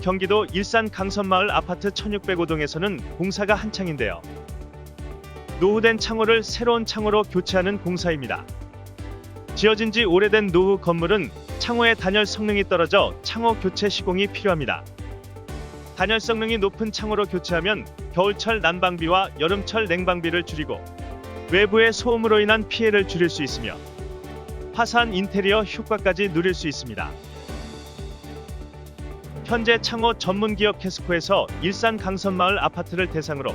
경기도 일산 강선마을 아파트 1605동에서는 공사가 한창인데요. 노후된 창호를 새로운 창호로 교체하는 공사입니다. 지어진 지 오래된 노후 건물은 창호의 단열 성능이 떨어져 창호 교체 시공이 필요합니다. 단열 성능이 높은 창호로 교체하면 겨울철 난방비와 여름철 냉방비를 줄이고 외부의 소음으로 인한 피해를 줄일 수 있으며 화사한 인테리어 효과까지 누릴 수 있습니다. 현재 창호 전문 기업 캐스코에서 일산 강선마을 아파트를 대상으로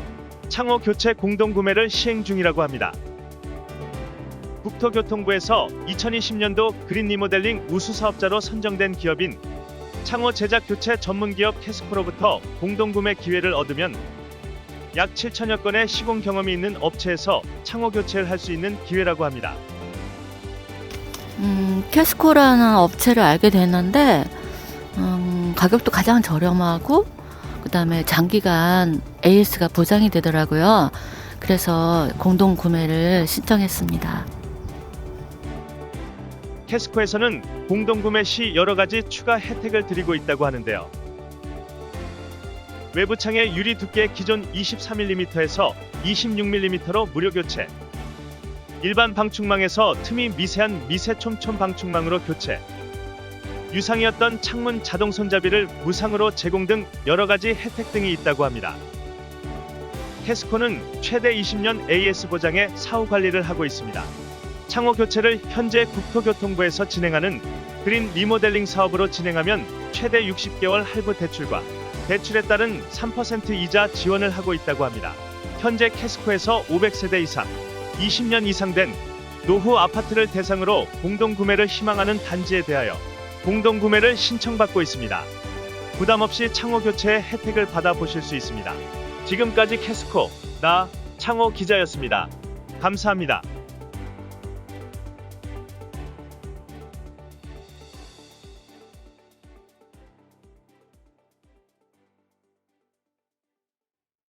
창호 교체 공동 구매를 시행 중이라고 합니다. 국토교통부에서 2020년도 그린 리모델링 우수 사업자로 선정된 기업인 창호 제작 교체 전문 기업 캐스코로부터 공동 구매 기회를 얻으면 약 7천여 건의 시공 경험이 있는 업체에서 창호 교체를 할 수 있는 기회라고 합니다. 음, 캐스코라는 업체를 알게 됐는데 음, 가격도 가장 저렴하고 그다음에 장기간 AS가 보장이 되더라고요. 그래서 공동 구매를 신청했습니다. 캐스코에서는 공동 구매 시 여러 가지 추가 혜택을 드리고 있다고 하는데요. 외부 창의 유리 두께 기존 23mm에서 26mm로 무료 교체. 일반 방충망에서 틈이 미세한 미세촘촘 방충망으로 교체. 유상이었던 창문 자동 손잡이를 무상으로 제공 등 여러 가지 혜택 등이 있다고 합니다. 캐스코는 최대 20년 AS 보장의 사후 관리를 하고 있습니다. 창호 교체를 현재 국토교통부에서 진행하는 그린 리모델링 사업으로 진행하면 최대 60개월 할부 대출과 대출에 따른 3% 이자 지원을 하고 있다고 합니다. 현재 캐스코에서 500세대 이상, 20년 이상 된 노후 아파트를 대상으로 공동 구매를 희망하는 단지에 대하여 공동 구매를 신청받고 있습니다. 부담 없이 창호 교체의 혜택을 받아보실 수 있습니다. 지금까지 캐스코 나 창호 기자였습니다. 감사합니다.